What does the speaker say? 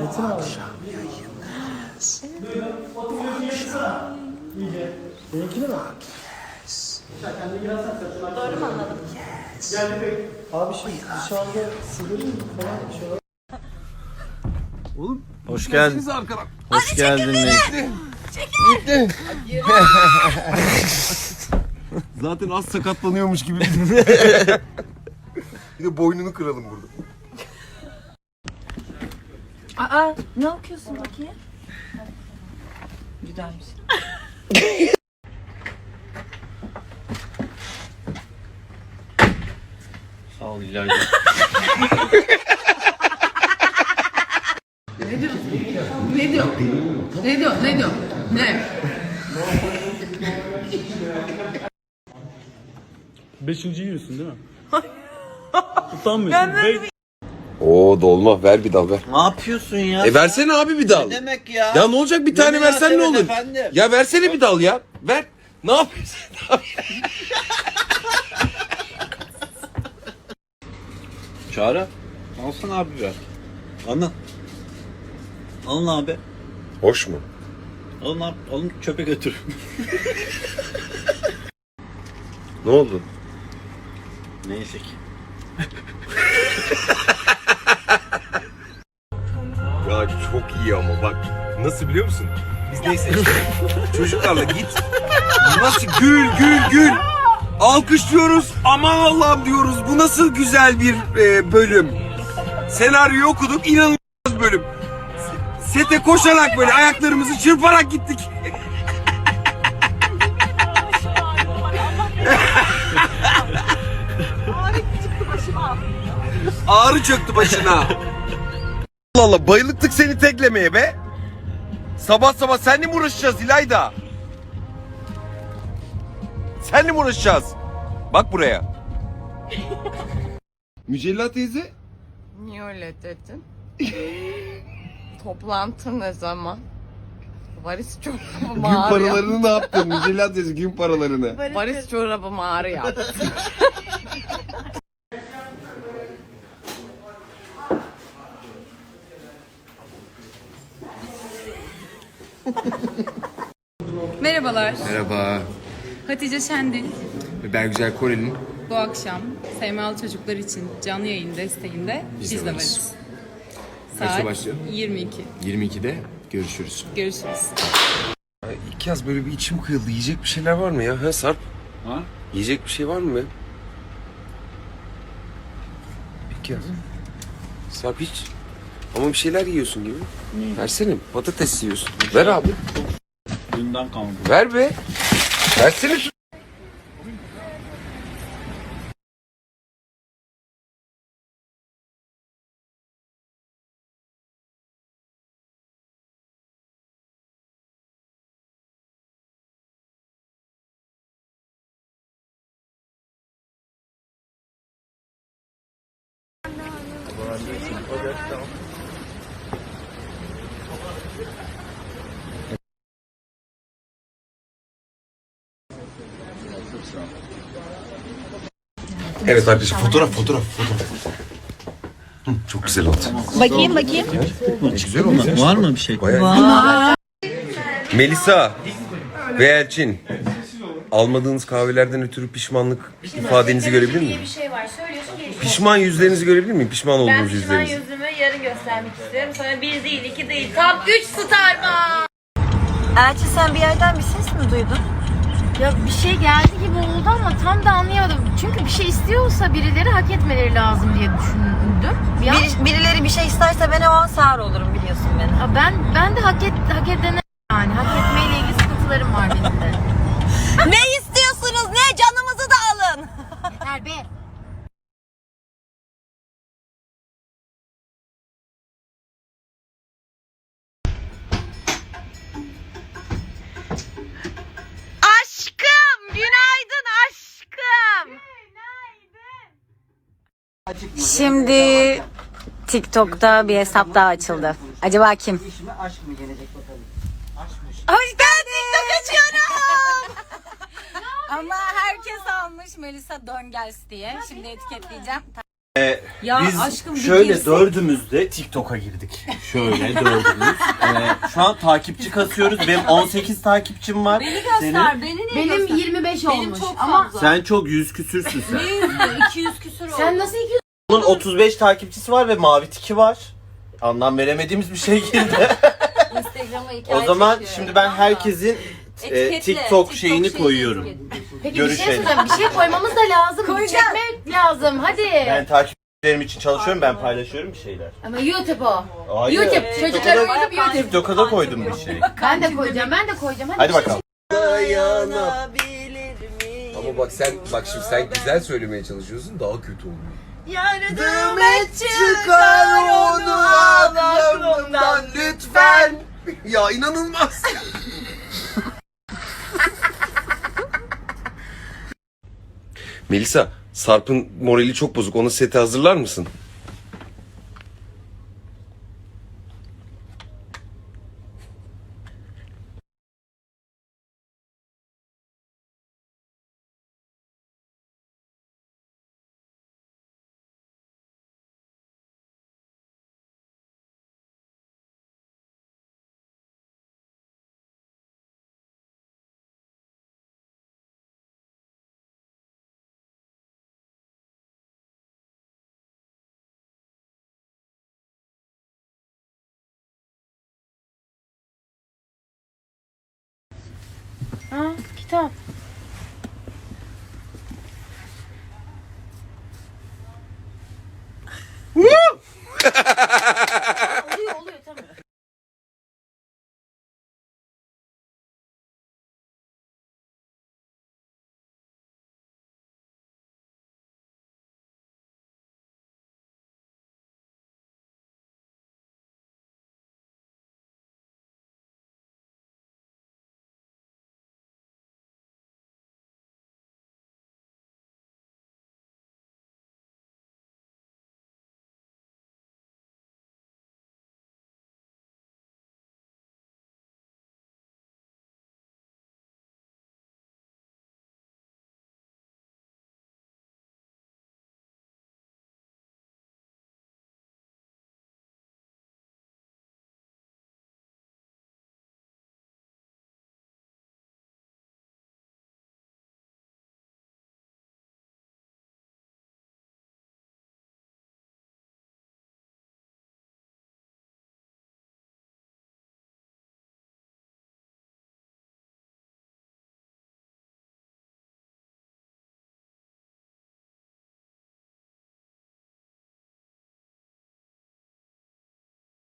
Metin abi. Benimkini mi? Doğru mu anladım? Abi şimdi dışarıda sigara falan bir şey var. Hoş geldin. Hoş geldin. Zaten az sakatlanıyormuş gibi. bir de boynunu kıralım burada. Aa ne okuyorsun bakayım? Güzelmiş. Sağ ol İlayda. Ne diyor? Ne diyor? Ne diyor? Ne diyor? Ne? Beşinciyi yiyorsun değil mi? Utanmıyorsun. Be- Oo dolma ver bir dal ver. Ne yapıyorsun ya? E versene abi bir dal. Ne demek ya? Ya ne olacak bir tane Ne versen ne olur? efendim? Ya versene bir dal ya. Ver. Ne yapıyorsun? Çağrı. Alsana abi biraz. Alın. Alın abi. Hoş mu? Alın abi. Alın çöpe götür. Ne oldu? Neyse ki. Ya çok iyi ama bak. Nasıl biliyor musun? Biz neyse işte çocuklarla git. Nasıl gül gül gül. Alkışlıyoruz. Aman Allah'ım diyoruz. Bu nasıl güzel bir e, bölüm. Senaryoyu okuduk. inanılmaz bölüm. Sete koşarak böyle ayaklarımızı çırparak gittik. Ağrı çöktü başına. Allah Allah bayılıktık seni teklemeye be. Sabah sabah seninle mi uğraşacağız İlayda? Seninle mi uğraşacağız? Bak buraya. Mücella teyze. Niye öyle dedin? Toplantı ne zaman? Varis çorabım Gün paralarını ne yaptın? Mücella teyze gün paralarını. Varis çorabım ağrıyor. Merhabalar. Merhaba. Hatice Şendil. Ben Güzel Korel'in Bu akşam Semalı Çocuklar için canlı yayın desteğinde Biz biz, de varız. Kaçta Saat başlıyor? 22. 22'de görüşürüz. Görüşürüz. İlk yaz böyle bir içim kıyıldı. Yiyecek bir şeyler var mı ya? Ha Sarp? Ha? Yiyecek bir şey var mı be? İlk yaz. Sarp hiç. Ama bir şeyler yiyorsun gibi. Versene patates yiyorsun. Ver abi. Dünden kaldı. Ver be. Versene şu. Evet arkadaşlar fotoğraf fotoğraf fotoğraf. Hı, çok güzel oldu. Bakayım bakayım. Güzel oldu. Var mı bir şey? Bayağı Melisa ve Elçin. Almadığınız kahvelerden ötürü pişmanlık ifadenizi görebilir miyim? bir şey var. Söylüyorsun gelişiyor. Pişman yüzlerinizi görebilir miyim? Pişman Ben olduğunuz pişman yüzlerinizi. yüzümü yarın göstermek istiyorum. Sonra bir değil, iki değil, tam üç Starbucks. Elçi sen bir yerden bir ses mi duydun? Ya bir şey geldi gibi oldu ama tam da anlayamadım. Çünkü bir şey istiyorsa birileri hak etmeleri lazım diye düşündüm. Bir, birileri bir şey isterse ben o an sağır olurum biliyorsun beni. ya ben ben de hak et hak edene yani hak etmeyle ilgili sıkıntılarım var benim de. ne istiyorsunuz? Ne? Canımızı da alın. Yeter be. Şimdi TikTok'ta bir hesap daha açıldı. Acaba kim? Hoş ben TikTok açıyorum. Ama herkes almış Melisa Döngels diye. Şimdi etiketleyeceğim. Ya Biz aşkım bir şöyle girsek- dördümüz de TikTok'a girdik. Şöyle dördümüz. Ee, şu an takipçi kasıyoruz. Benim 18 takipçim var. Beni göster, beni niye Benim göster? 25 Benim olmuş çok ama fazla. Sen çok yüz küsürsün sen. Ne yüzde? 200 küsur oldu. sen nasıl 200 Onun 35 takipçisi var ve mavi tiki var. Anlam veremediğimiz bir şey girdi. Instagram'a hikaye o zaman çekiyorum. şimdi ben herkesin e, Etiketle, TikTok şeyini şeyini koyuyorum. etiketle. Peki bir Görüşelim. şey söyleyeceğim. Bir şey koymamız da lazım. Çekmek lazım. Hadi. Ben takipçilerim için çalışıyorum. Ben paylaşıyorum bir şeyler. Ama YouTube o. Hayır. YouTube. Çocuklar TikTok'a da- koydum YouTube. TikTok'a da koydum bir şey. Ben de koyacağım. Ben de koyacağım. Hadi, Hadi bir şey bakalım. Ama bak sen bak şimdi sen güzel söylemeye çalışıyorsun daha kötü oluyor. Çıkar onu aklımdan lütfen. Ya inanılmaz. Melisa, Sarp'ın morali çok bozuk. Onun seti hazırlar mısın? Ha, kitap.